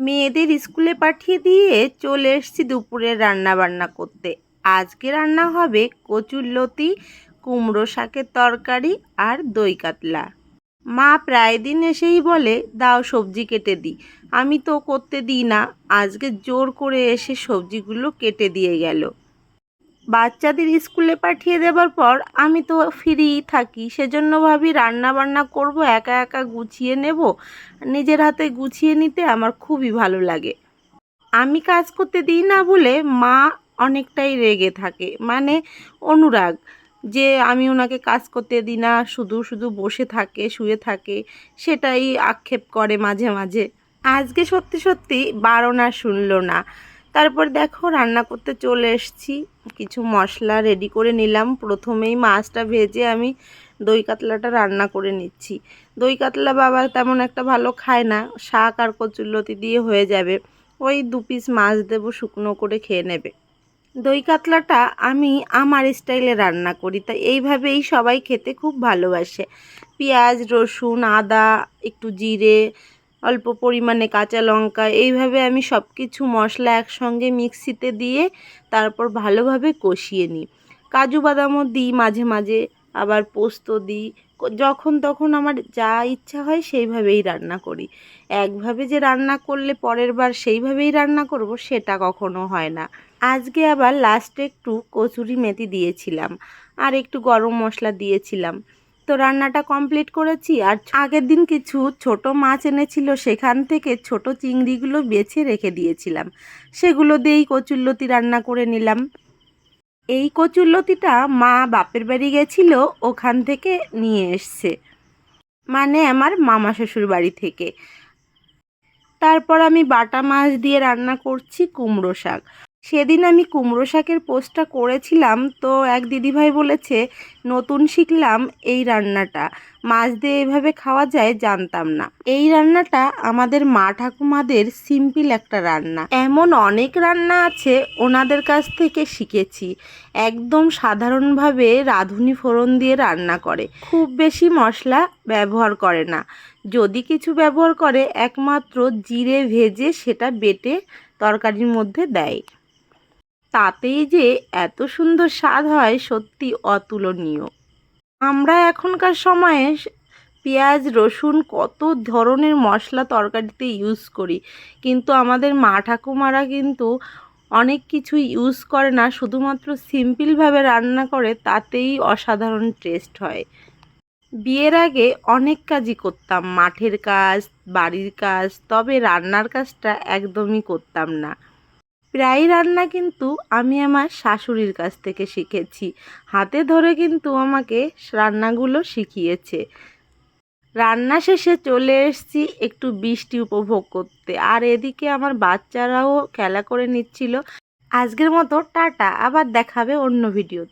মেয়েদের স্কুলে পাঠিয়ে দিয়ে চলে এসছি দুপুরে রান্না বান্না করতে। আজকে রান্না হবে কচুরলতি কুমড়ো শাকের তরকারি আর দই কাতলা। মা প্রায় দিন এসেই বলে, দাও সবজি কেটে দিই। আমি তো করতে দিই না, আজকে জোর করে এসে সবজিগুলো কেটে দিয়ে গেল। বাচ্চাদের স্কুলে পাঠিয়ে দেবার পর আমি তো ফ্রি থাকি, সেজন্য ভাবি রান্না বান্না করব, একা একা গুছিয়ে নেব। নিজের হাতে গুছিয়ে নিতে আমার খুবই ভালো লাগে। আমি কাজ করতে দিই না বলে মা অনেকটাই রেগে থাকে মানে অনুরাগ, যে আমি ওনাকে কাজ করতে দিই না, শুধু শুধু বসে থাকে, শুয়ে থাকে, সেটাই আক্ষেপ করে মাঝে মাঝে। আজকে সত্যি সত্যি বারণ শুনলো না। তারপর দেখো রান্না করতে চলে এসেছি। কিছু মশলা রেডি করে নিলাম। প্রথমেই মাছটা ভেজে আমি দই কাতলাটা রান্না করে নিচ্ছি। দই কাতলা বাবা তেমন একটা ভালো খায় না। শাক আর কচুরলতি দিয়ে হয়ে যাবে। ওই দু পিস মাছ দেবো, শুকনো করে খেয়ে নেবে। দই কাতলাটা আমি আমার স্টাইলে রান্না করি, তাই এইভাবেই সবাই খেতে খুব ভালোবাসে। পেঁয়াজ, রসুন, আদা, একটু জিরে অল্প পরিমাণে কাঁচা লঙ্কা, এইভাবে আমি সব কিছু মশলা একসঙ্গে মিক্সিতে দিয়ে তারপর ভালোভাবে কষিয়ে নিই। কাজু বাদামও দিই মাঝে মাঝে, আবার পোস্ত দিই। যখন তখন আমার যা ইচ্ছা হয় সেইভাবেই রান্না করি। একভাবে যে রান্না করলে পরের বার সেইভাবেই রান্না করব সেটা কখনো হয় না। আজকে আবার লাস্টে একটু কচুরি মেথি দিয়েছিলাম, আর একটু গরম মশলা দিয়েছিলাম। তো রান্নাটা কমপ্লিট করেছি আর আগের দিন কিছু ছোট মাছ এনেছিল, সেখান থেকে ছোট চিংড়িগুলো বেছে রেখে দিয়েছিলাম। সেগুলো দিয়েই কচুরলতি রান্না করে নিলাম। এই কচুরলতিটা মা বাপের বাড়ি গেছিল, ওখান থেকে নিয়ে এসছে। মানে আমার মামা শ্বশুর বাড়ি থেকে। তারপর আমি বাটা মাছ দিয়ে রান্না করছি কুমড়ো শাক। সেদিন আমি কুমড়ো শাকের পোস্টটা করেছিলাম, তো এক দিদিভাই বলেছে, নতুন শিখলাম এই রান্নাটা। মাছ দিয়ে এভাবে খাওয়া যায় জানতাম না। এই রান্নাটা আমাদের মা ঠাকুমাদের সিম্পল একটা রান্না। এমন অনেক রান্না আছে ওনাদের কাছ থেকে শিখেছি। একদম সাধারণভাবে রাঁধুনি ফোড়ন দিয়ে রান্না করে। খুব বেশি মশলা ব্যবহার করে না। যদি কিছু ব্যবহার করে, একমাত্র জিরে ভেজে সেটা বেটে তরকারির মধ্যে দেয়। তাতেই যে এত সুন্দর স্বাদ হয় সত্যি অতুলনীয়। আমরা এখনকার সময়ে পেঁয়াজ, রসুন কত ধরনের মশলা তরকারিতে ইউজ করি। কিন্তু আমাদের মা ঠাকুমারা কিন্তু অনেক কিছু ইউজ করে না, শুধুমাত্র সিম্পলভাবে রান্না করে তাতেই অসাধারণ টেস্ট হয়। বিয়ের আগে অনেক কাজই করতাম, মাঠের কাজ, বাড়ির কাজ, তবে রান্নার কাজটা একদমই করতাম না। প্রায় রান্না কিন্তু আমি আমার শাশুড়ির কাছ থেকে শিখেছি। হাতে ধরে কিন্তু আমাকে রান্নাগুলো শিখিয়েছে। রান্না শেষে চলে এসেছি একটু বৃষ্টি উপভোগ করতে। আর এদিকে আমার বাচ্চারাও খেলা করে নিচ্ছিল। আজকের মতো টাটা, আবার দেখাবে অন্য ভিডিওতে।